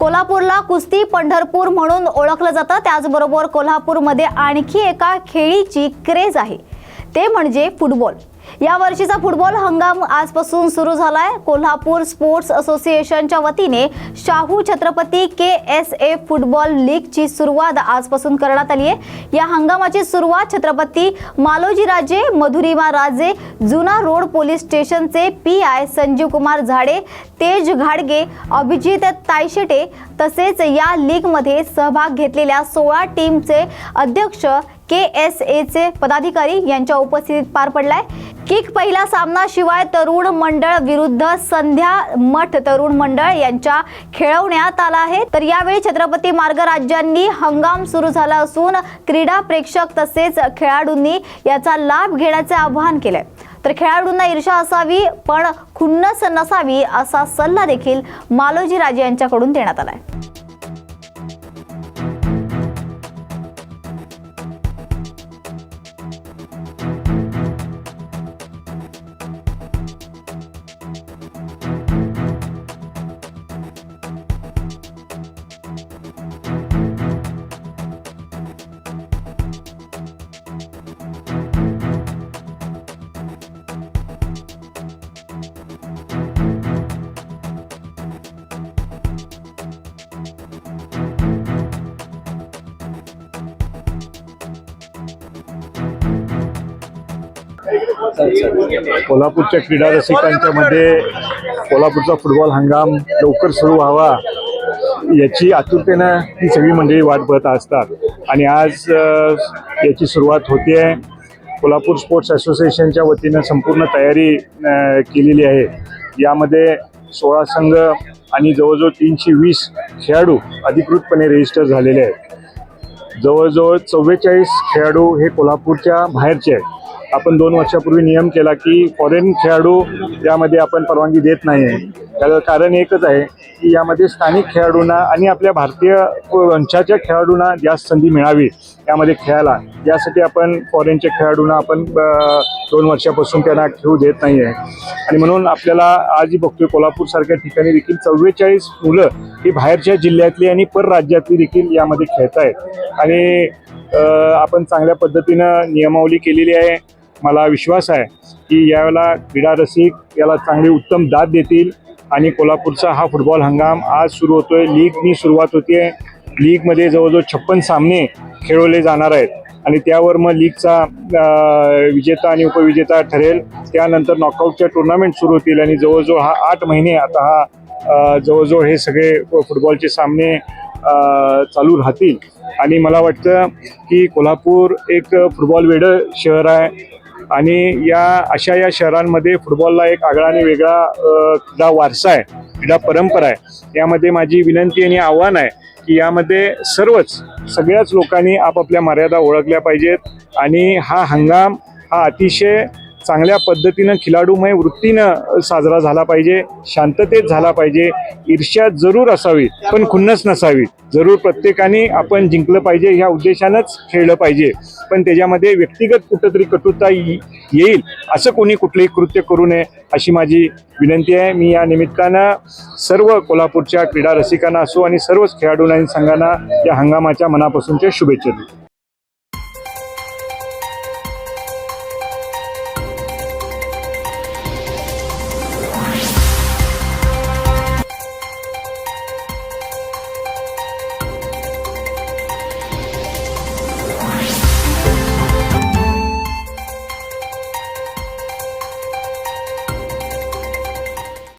कोल्हापूरला कुस्ती पंढरपूर म्हणून ओळखलं जातं. त्याचबरोबर कोल्हापूरमध्ये आणखी एका खेळीची क्रेज आहे. ते म्हणजे फुटबॉल. या वर्षीचा फुटबॉल हंगाम आजपासून सुरू झालाय. कोल्हापूर स्पोर्ट्स असोसिएशनच्या वतीने Shahu Chhatrapati K S A football लीगची सुरुवात आजपासून करण्यात आली आहे. या हंगामाची सुरुवात छत्रपती मालोजी राजे मधुरिमा राजे जुना रोड पोलीस स्टेशनचे पी आय संजीव कुमार झाडे तेज घाडगे अभिजित तायशेटे तसेच या लीगमध्ये सहभाग घेतलेल्या सोळा टीमचे अध्यक्ष के एस एचे पदाधिकारी यांच्या उपस्थितीत पार पडलाय. किक पहिला सामना शिवाय तरुण मंडळ विरुद्ध संध्या मठ तरुण मंडळ यांच्या खेळवण्यात आला आहे. तर यावेळी छत्रपती मार्ग राज्यांनी हंगाम सुरू झाला असून क्रीडा प्रेक्षक तसेच खेळाडूंनी याचा लाभ घेण्याचे आवाहन केलंय तर खेळाडूंना ईर्षा असावी पण खुन्नस नसावी असा सल्ला देखील मालोजी राजे यांच्याकडून देण्यात आलाय. कोल्हापूरच्या क्रीडा रसिकांच्या मध्ये कोल्हापूरचा फुटबॉल हंगाम लवकर सुरू व्हावा याची आतुरतेनं ही सगळी मंडळी वाट बघत असतात. आणि आज याची सुरुवात होते आहे कोल्हापूर स्पोर्ट्स असोसिएशनच्या वतीनं संपूर्ण तयारी केलेली आहे. यामध्ये सोळा संघ आणि जवळजवळ तीनशे वीस खेळाडू अधिकृतपणे रजिस्टर झालेले आहेत. जवळजवळ चव्वेचाळीस खेळाडू हे कोल्हापूरच्या बाहेरचे आहेत. आपण दोन वर्षापूर्वी नियम केला की फॉरेन खेळाडू यामध्ये आपण परवानगी देत नाही आहे त्याचं कारण एकच आहे की यामध्ये स्थानिक खेळाडूंना आणि आपल्या भारतीय वंशाच्या खेळाडूंना जास्त संधी मिळावी यामध्ये खेळायला. यासाठी आपण फॉरेनच्या खेळाडूंना आपण दोन वर्षापासून त्यांना खेळू देत नाही आहे आणि म्हणून आपल्याला आजही बघतोय कोल्हापूरसारख्या ठिकाणी देखील चव्वेचाळीस मुलं ही बाहेरच्या जिल्ह्यातली आणि परराज्यातली देखील यामध्ये खेळत आहेत आणि आपण चांगल्या पद्धतीनं नियमावली केलेली आहे. मला विश्वास आहे की यावेळेला क्रीडा रसिक याला चांगली उत्तम दाद देतील आणि कोल्हापूरचा हा फुटबॉल हंगाम आज सुरू होतोय. लीगनी सुरुवात होतीये. लीगमध्ये जवळजवळ छप्पन सामने खेळवले जाणार आहेत. आणि त्यावर मग लीगचा विजेता आणि उपविजेता ठरेल. त्यानंतर नॉकआउटच्या टुर्नामेंट सुरू होतील आणि जवळजवळ हा आठ महिने आता हा जवळजवळ हे सगळे फुटबॉलचे सामने चालू राहतील. आणि मला वाटतं की कोल्हापूर एक फुटबॉल वेडं शहर आहे. आणि या अशा या शहरांमध्ये फुटबॉलला एक आगळा आणि वेगळा क्रीडा वारसा आहे क्रीडा परंपरा आहे. यामध्ये माझी विनंती आणि आव्हान आहे की यामध्ये सर्वच सगळ्याच लोकांनी आपापल्या मर्यादा ओळखल्या पाहिजेत. आणि हा हंगाम हा अतिशय चांगल्या पद्धतीनं खिलाडूमय वृत्तीनं साजरा झाला पाहिजे शांततेत झाला पाहिजे ईर्ष्या जरूर असावी पण खुन्नस नसावी. जरूर प्रत्येकाने आपण जिंकलं पाहिजे ह्या उद्देशानंच खेळलं पाहिजे. पण त्याच्यामध्ये व्यक्तिगत कुठंतरी कटुता येईल असं कोणी कुठलंही कृत्य करू नये अशी माझी विनंती आहे. मी या निमित्तानं सर्व कोल्हापूरच्या क्रीडा रसिकांना असो आणि सर्वच खेळाडूंना आणि संघांना या हंगामाच्या मनापासूनच्या शुभेच्छा देतो.